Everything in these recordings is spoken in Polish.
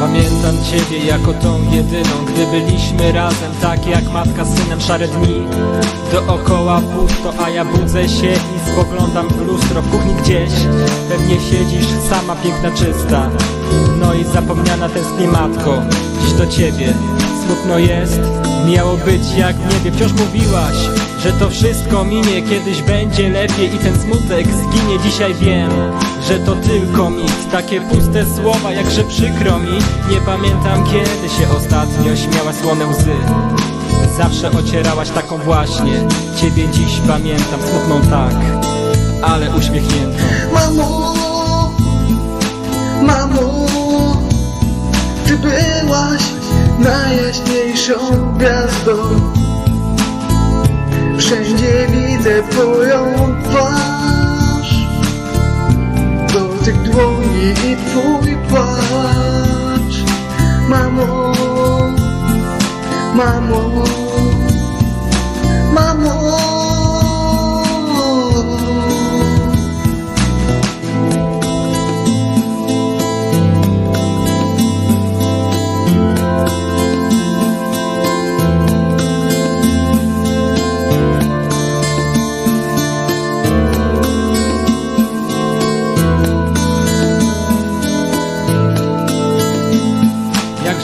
Pamiętam Ciebie jako tą jedyną Gdy byliśmy razem, tak jak matka z synem Szare dni. Dookoła pusto A ja budzę się i spoglądam w lustro W kuchni gdzieś. Pewnie siedzisz Sama piękna, czysta. No i zapomniana tęskni matko Dziś do Ciebie. Smutno jest Miało być jak w niebie Wciąż mówiłaś, że to wszystko minie. Kiedyś będzie lepiej i ten smutek zginie. Dzisiaj wiem, że to tylko mit. Takie puste słowa, jakże przykro mi. Nie pamiętam kiedy się ostatnio śmiałaś słone łzy. Zawsze ocierałaś taką właśnie. Ciebie dziś pamiętam, smutną tak Ale uśmiechniętą. Mamo, mamo, najjaśniejszą gwiazdą. Wszędzie widzę twoją twarz, dotyk dłoni i twój płacz. Mamo, mamo.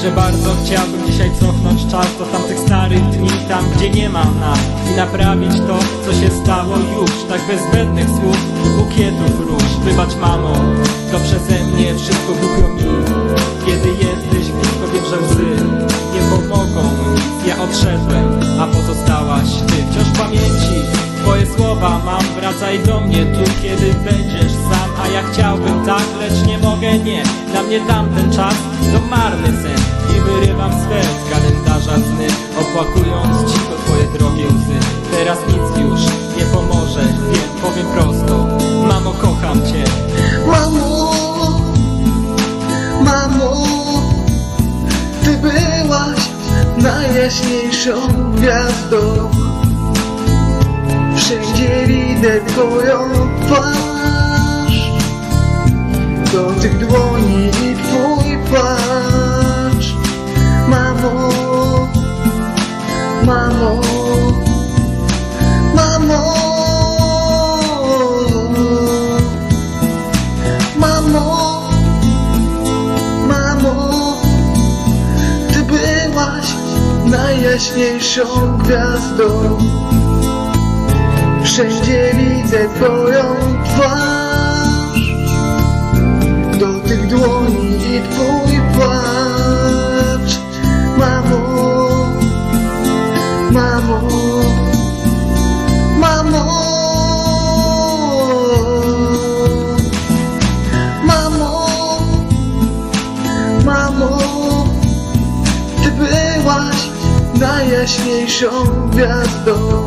Jakże bardzo chciałbym dzisiaj cofnąć czas do tamtych starych dni Tam gdzie nie ma nas I naprawić to co się stało już Tak bez zbędnych słów, bukietów róż. Wybacz mamo, to przeze mnie wszystko głupio mi. Kiedy jesteś blisko wiem, że łzy Nie pomogą. Ja odszedłem A pozostałaś ty. Wciąż w pamięci Twoje słowa mam, wracaj do mnie tu Kiedy będziesz tak Lecz nie mogę, nie, dla mnie tamten czas To marny sen. I wyrywam swe z kalendarza sny Opłakując cicho twoje drogie łzy. Teraz nic już nie pomoże, wiem, powiem prosto. Mamo, kocham cię. Mamo, mamo, ty byłaś najjaśniejszą gwiazdą. Wszędzie widzę twoją twarz, dotyk dłoni i twój płacz. Mamo, mamo, mamo. Mamo, mamo, ty byłaś najjaśniejszą gwiazdą. Wszędzie widzę twoją twarz, najjaśniejszą gwiazdą.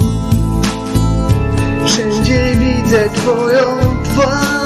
Wszędzie widzę twoją twarz,